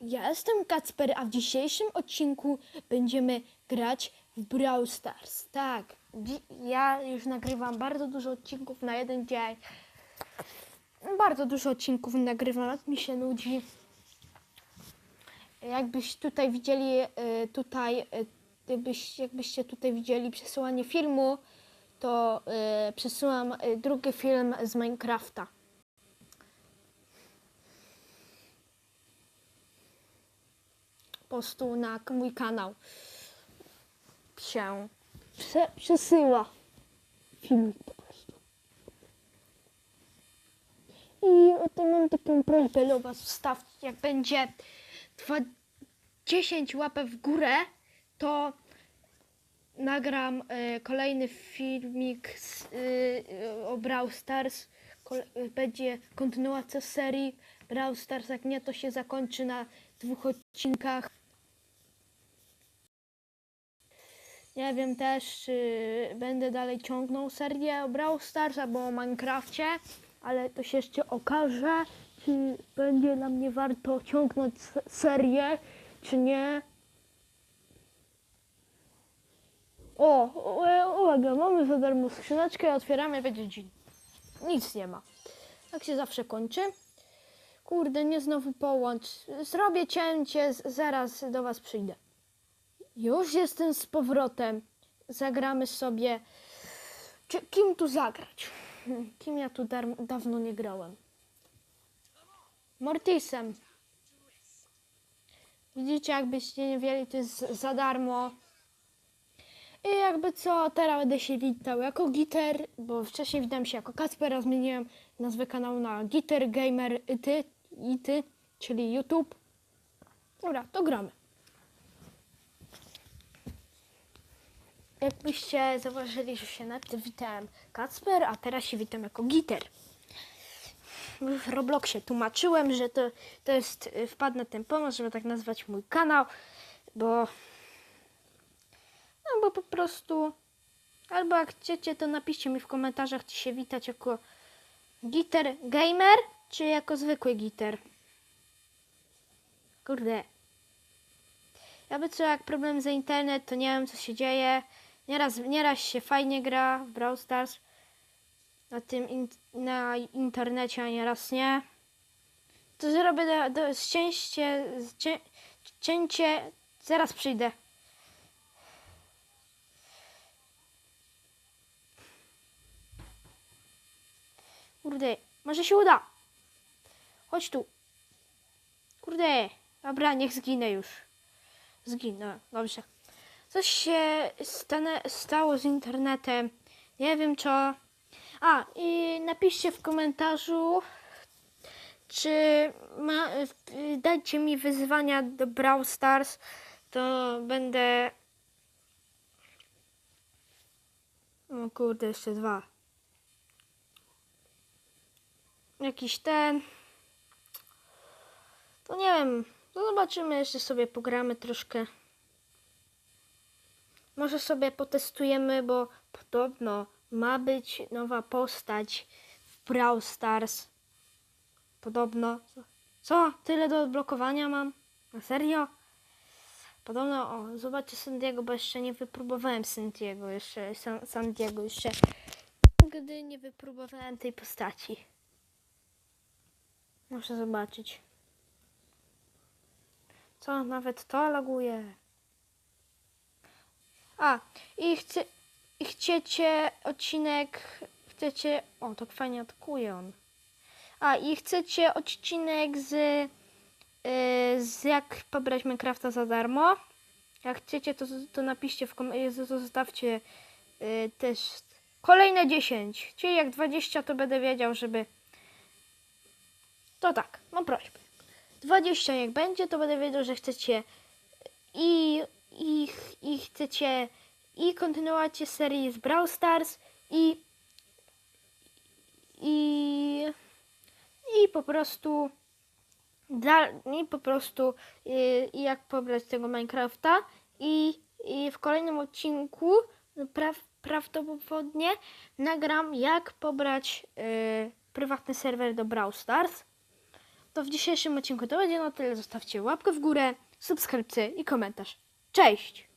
Ja jestem Kacper, a w dzisiejszym odcinku będziemy grać w Brawl Stars. Tak, ja już nagrywam bardzo dużo odcinków na jeden dzień. Bardzo dużo odcinków nagrywam, mi się nudzi. Jakbyś tutaj widzieli, y, tutaj, y, gdybyś, jakbyście tutaj widzieli przesyłanie filmu, to y, przesyłam drugi film z Minecrafta. Prostu na mój kanał się prze, przesyła film po prostu. I o tym mam taką prośbę do Was, wstawcie, jak będzie dwa, 10 łapek w górę, to nagram e, kolejny filmik z, e, o Brawl Stars. Kole, e, będzie kontynuacja serii Brawl Stars. Jak nie, to się zakończy na dwóch odcinkach. Nie wiem też, czy będę dalej ciągnął serię Brawl Stars albo o Minecrafcie, ale to się jeszcze okaże, czy będzie dla mnie warto ciągnąć se- serię, czy nie. O, uwaga, mamy za darmo skrzyneczkę, otwieramy, będzie dzień. Nic nie ma. Tak się zawsze kończy. Kurde, nie znowu połącz. Zrobię cięcie, zaraz do was przyjdę. Już jestem z powrotem. Zagramy sobie. Czy, kim tu zagrać? Kim ja tu dawno nie grałem? Mortisem. Widzicie, jakbyście nie wiedzieli, to jest za darmo. I jakby co, teraz będę się witał jako Gitter, bo wcześniej witałem się jako Kacper, a zmieniłem nazwę kanału na Gitter Gamer Ity, Ity, czyli YouTube. Dobra, to gramy. Jakbyście zauważyli, że się najpierw witałem Kacper, a teraz się witam jako Gitter. W Robloxie tłumaczyłem, że to, to jest, y, wpadł na ten pomysł, żeby tak nazwać mój kanał, bo no bo po prostu albo jak chcecie, to napiszcie mi w komentarzach, czy się witać jako Gitter Gamer, czy jako zwykły Gitter. Kurde. Jakby co, jak problem za internet, to nie wiem co się dzieje. Nieraz, nieraz się fajnie gra w Brawl Stars na tym in, na internecie, a nieraz nie. To zrobię do, do cięcie, cię, cięcie, zaraz przyjdę. Kurde, może się uda. Chodź tu. Kurde, dobra, niech zginę już. Zginę, dobrze. Coś się stane, stało z internetem. Nie wiem co. A, i napiszcie w komentarzu, czy ma, dajcie mi wyzwania do Brawl Stars, to będę... O kurde, jeszcze dwa. Jakiś ten... To nie wiem, no zobaczymy, jeszcze sobie pogramy troszkę. Może sobie potestujemy, bo podobno ma być nowa postać w Brawl Stars. Podobno. Co? Tyle do odblokowania mam? Na serio? Podobno, o, zobaczcie Sandiego, bo jeszcze nie wypróbowałem Sandiego, jeszcze, San, Sandiego jeszcze, gdy nie wypróbowałem tej postaci. Muszę zobaczyć. Co? Nawet to laguje. A, i, chce, i chcecie odcinek, chcecie, o, tak fajnie atakuje on. A, i chcecie odcinek z, y, z jak pobrać Minecrafta za darmo. Jak chcecie, to, to napiszcie w komentarzach, to zostawcie y, też kolejne 10. Czyli jak 20, to będę wiedział, żeby... To tak, mam prośbę. 20 jak będzie, to będę wiedział, że chcecie i, i, i chcecie i kontynuację serii z Brawl Stars i i i po prostu i po prostu i, i jak pobrać tego Minecrafta i, i w kolejnym odcinku pra, prawdopodobnie nagram jak pobrać y, prywatny serwer do Brawl Stars to w dzisiejszym odcinku to będzie na tyle. Zostawcie łapkę w górę, subskrypcję i komentarz. Cześć!